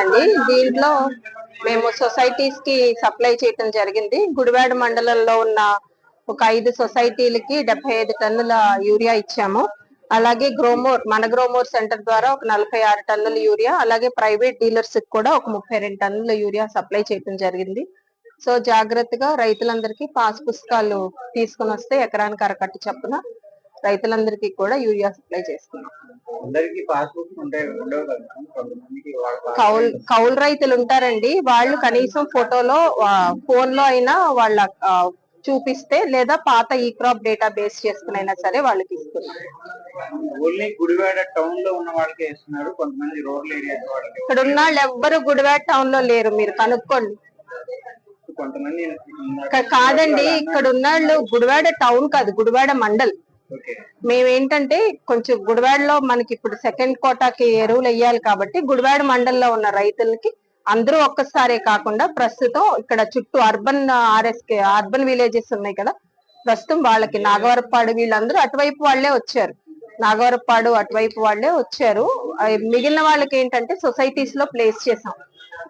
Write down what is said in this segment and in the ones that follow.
అండి దీంట్లో మేము సొసైటీస్కి సప్లై చేయటం జరిగింది. గుడివాడ మండలంలో ఉన్న ఒక ఐదు సొసైటీలకి డెబ్బై ఐదు టన్నుల యూరియా ఇచ్చాము. అలాగే గ్రోమోర్ మన గ్రోమోర్ సెంటర్ ద్వారా ఒక నలభై ఆరు టన్నుల యూరియా అలాగే ప్రైవేట్ డీలర్స్కి కూడా ఒక ముప్పై రెండు టన్నుల యూరియా సప్లై చేయటం జరిగింది. సో జాగ్రత్తగా రైతులందరికీ పాస్ పుస్తకాలు తీసుకుని వస్తే ఎకరానికి అరకట్ట చొప్పున రైతులందరికీ కూడా యూరియా సప్లై వాళ్ళ పాస్ కౌలు కౌలు రైతులు ఉంటారండి. వాళ్ళు కనీసం ఫోటోలో ఫోన్లో అయినా వాళ్ళ చూపిస్తే లేదా పాత ఈ క్రాప్ డేటా బేస్ చేసుకుని అయినా సరే వాళ్ళకి ఇస్తున్నారు ఓన్లీ గుడివాడ టౌన్లో ఉన్న వాళ్ళకే ఇస్తున్నారు. కొంతమంది రూరల్ ఏరియా వాళ్ళకి ఇక్కడ ఉన్న వాళ్ళు ఎవ్వరు గుడివాడ టౌన్లో లేరు. మీరు కనుక్కోండి. కాదండి ఇక్కడ ఉన్న వాళ్ళు గుడివాడ టౌన్ కాదు గుడివాడ మండల్. మేమేంటంటే కొంచెం గుడివాడలో మనకి ఇప్పుడు సెకండ్ కోటాకి ఎరువులు వేయాలి కాబట్టి గుడివాడ మండలంలో ఉన్న రైతులకి అందరూ ఒక్కసారే కాకుండా ప్రస్తుతం ఇక్కడ చుట్టూ అర్బన్ ఆర్ఎస్కే అర్బన్ విలేజెస్ ఉన్నాయి కదా. ప్రస్తుతం వాళ్ళకి నాగవరపాడు వీళ్ళందరూ అటువైపు వాళ్ళే వచ్చారు. నాగవరపాడు అటువైపు వాళ్ళే వచ్చారు. మిగిలిన వాళ్ళకి ఏంటంటే సొసైటీస్లో ప్లేస్ చేసాం.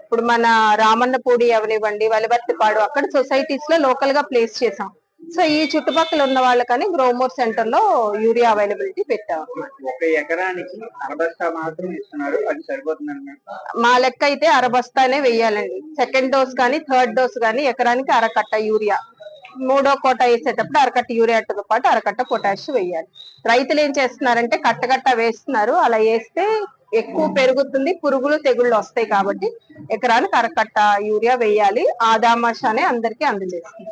ఇప్పుడు మన రామన్నపూడి అవనివ్వండి వలివర్తిపాడు అక్కడ సొసైటీస్లో లోకల్గా ప్లేస్ చేసాం. సో ఈ చుట్టుపక్కల ఉన్న వాళ్ళకని గ్రోమోర్ సెంటర్లో యూరియా అవైలబిలిటీ పెట్టాం. ఒక ఎకరానికి అరబస్తా మాత్రం ఇస్తున్నారు. అది సరిపోతుంది మా లెక్క అయితే అరబస్తానే వెయ్యాలండి. సెకండ్ డోస్ కానీ థర్డ్ డోస్ కానీ ఎకరానికి అరకట్ట యూరియా. మూడో కోట వేసేటప్పుడు అరకట్ట యూరియాతో పాటు అరకట్ట పొటాష్ వేయాలి. రైతులు ఏం చేస్తున్నారంటే కట్టకట్ట వేస్తున్నారు. అలా వేస్తే ఎక్కువ పెరుగుతుంది పురుగులు తెగుళ్ళు వస్తాయి కాబట్టి ఎకరానికి అరకట్ట యూరియా వేయాలి. ఆదామాషానే అందరికీ అందజేస్తుంది.